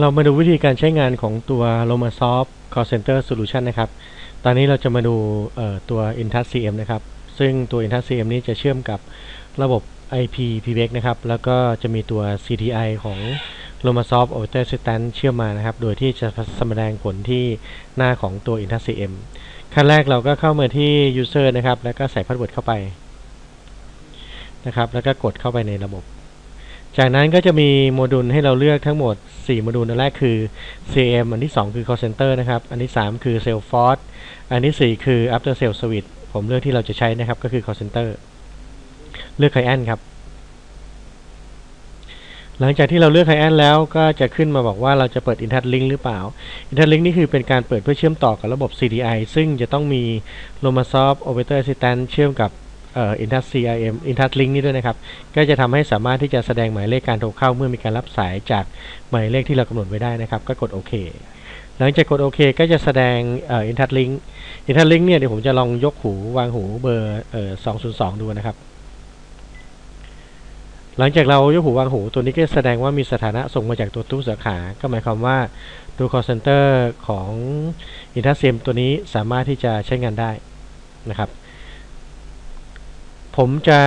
เรามาดูวิธีการใช้งานของตัว Lomasoft Call Center Solution นะครับ ตอนนี้เราจะมาดูเอ่อตัว Intouch CM นะครับ ซึ่งตัว Intouch CM นี้จะเชื่อมกับระบบ IP PBX นะครับ แล้วก็จะมีตัว CTI ของ Lomasoft Operator Assistant เชื่อมมานะครับ โดยที่จะแสดงผลที่หน้าของตัว Intouch CM ขั้นแรกเราก็เข้ามาที่ User นะครับ แล้วก็ใส่พาสเวิร์ดเข้าไปนะครับ แล้วก็กดเข้าไปในระบบ จากนั้นก็จะมีโมดูลให้เราเลือกทั้งหมด 4 โมดูลอันแรกคือ CM อันที่ 2 คือ Call Center นะครับ อันที่ 3 คือ Salesforce อันที่ 4 คือ After Sales Service ผมเลือกที่เราจะใช้นะครับ ก็คือ Call Center เลือก Client ครับ หลังจากที่เราเลือก Client แล้วก็จะขึ้นมาบอกว่าเราจะเปิด Intouch Link หรือเปล่า Intouch Link นี่คือเป็นการเปิดเพื่อเชื่อมต่อกับระบบ CDI ซึ่งจะต้องมี Lomasoft Operator Assistant เชื่อมกับ เอ่อ Intouch CRM Intouch Link นี่ด้วยนะครับ ก็จะทำให้สามารถที่จะแสดงหมายเลขการโทรเข้าเมื่อมีการรับสายจากหมายเลขที่เรากำหนดไว้ได้นะครับ ก็กดโอเคหลังจากกดโอเคก็จะแสดงเอ่อ Intouch Link Intouch Link เนี่ยเดี๋ยวผมจะลองยกหูวางหูเบอร์เอ่อ202 ดูนะครับ หลังจากเรายกหูวางหูตัวนี้ก็แสดงว่ามีสถานะส่งมาจากตัวตู้สาขา ก็หมายความว่าตัว call center ของ Intouch CM ตัวนี้สามารถที่จะใช้งานได้นะครับ ผมจะ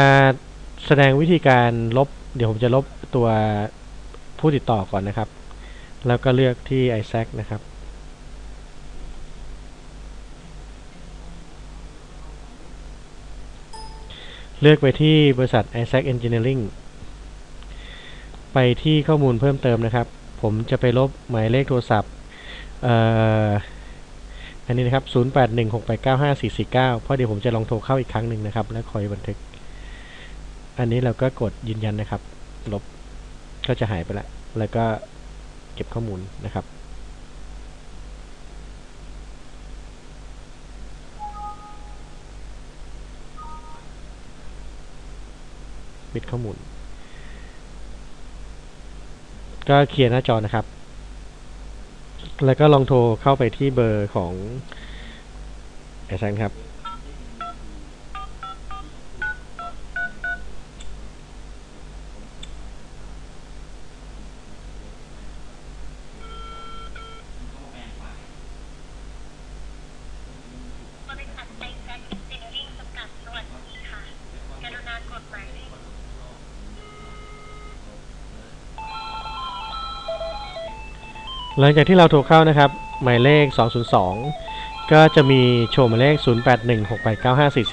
แสดงวิธีการลบ เดี๋ยวผมจะลบตัวผู้ติดต่อก่อนนะครับ แล้วก็เลือกที่ ISAC นะครับ เลือกไปที่บริษัท ISAC Engineering ไปที่ข้อมูลเพิ่มเติมนะครับ ผมจะไปลบหมายเลขโทรศัพท์ เอ่อ อันนี้นะครับ 0816895449 เพราะเดี๋ยวผมจะลองโทรเข้าอีกครั้งหนึ่งนะครับ แล้วคอยบันทึก อันนี้เราก็กดยืนยันนะครับ ลบ ก็จะหายไปล้วแล้วก็เก็บข้อมูลนะครับ ปิดข้อมูล ก็เคลียร์หน้าจอนะครับ แล้วก็ลองโทรเข้าไปที่เบอร์ของไอซันครับริษัทไอแซคเอนจิเนียริ่งจำกัดสวัสดีค่ะ กรุณากดหมายเลข หลังจากที่เราโทรเข้านะครับ หมายเลข 202 ก็จะมีโชว์หมายเลข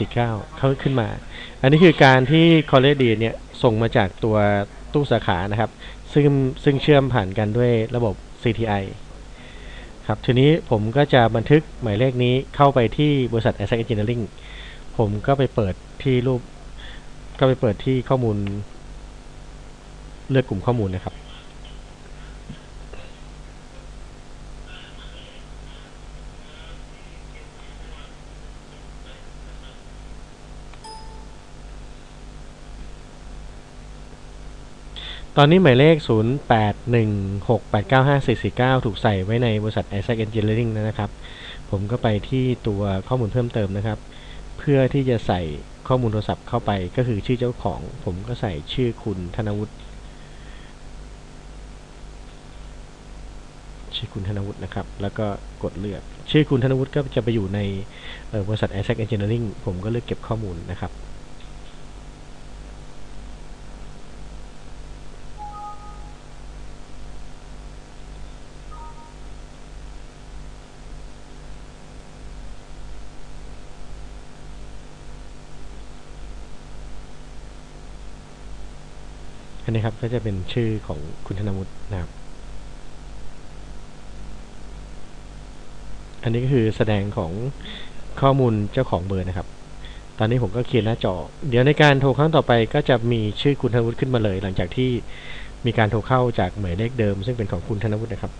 0816895449 เข้าขึ้นมา อันนี้คือการที่ c o l l e d เนี่ย ส่งมาจากตัวตู้สาขานะครับ ซึ่งซึ่งเชื่อมผ่านกันด้วยระบบ CTI ครับ ทีนี้ผมก็จะบันทึกหมายเลขนี้เข้าไปที่บริษัท a s s e t Engineering ผมก็ไปเปิดที่รูป ก็ไปเปิดที่ข้อมูล เลือกกลุ่มข้อมูลนะครับ ตอนนี้หมายเลข 0816895449 ถูกใส่ไว้ในบริษัท Isaac Engineering นะครับ ผมก็ไปที่ตัวข้อมูลเพิ่มเติมนะครับ เพื่อที่จะใส่ข้อมูลโทรศัพท์เข้าไปก็คือชื่อเจ้าของ ผมก็ใส่ชื่อคุณธนวุฒิชื่อคุณธนวุฒินะครับ แล้วก็กดเลือก ชื่อคุณธนวุฒิก็จะไปอยู่ในบริษัท Isaac Engineering ผมก็เลือกเก็บข้อมูลนะครับ นนี้ครับก็จะเป็นชื่อของคุณธนวุฒินะครับ อันนี้ก็คือแสดงของข้อมูลเจ้าของเบอร์นะครับ ตอนนี้ผมก็เคลียร์หน้าจอ เดี๋ยวในการโทรครั้งต่อไปก็จะมีชื่อคุณธนวุฒิขึ้นมาเลย หลังจากที่มีการโทรเข้าจากหมายเลขเดิม ซึ่งเป็นของคุณธนวุฒินะครับ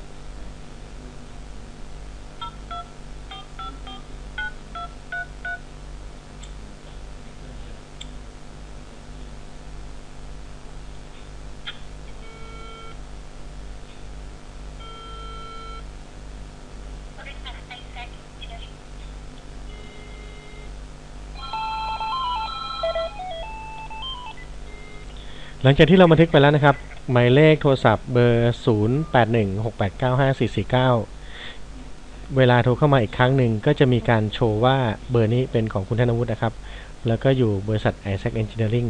ริษัทไอแซคเอนจิเนียริ่ง หลังจากที่เราบันทึกไปแล้วนะครับ หมายเลขโทรศัพท์เบอร์ 0816895449 เวลาโทรเข้ามาอีกครั้งหนึ่งก็จะมีการโชว์ว่าเบอร์นี้เป็นของคุณธนวุฒินะครับ แล้วก็อยู่บริษัท Isaac Engineering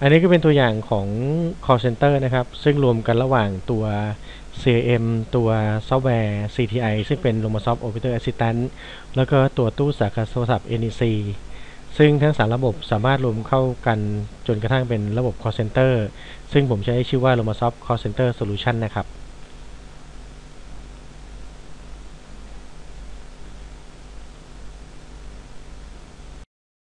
อันนี้ก็เป็นตัวอย่างของ call center นะครับ ซึ่งรวมกันระหว่างตัว CRM ตัวซอฟต์แวร์ CTI ซึ่งเป็น Romosoft Operator Assistant แล้วก็ตัวตู้สาขาโทรศัพท์ NEC ซึ่งทั้งสามระบบสามารถรวมเข้ากันจนกระทั่งเป็นระบบ call center ซึ่งผมใช้ชื่อว่า Romasoft Call Center Solution นะครับ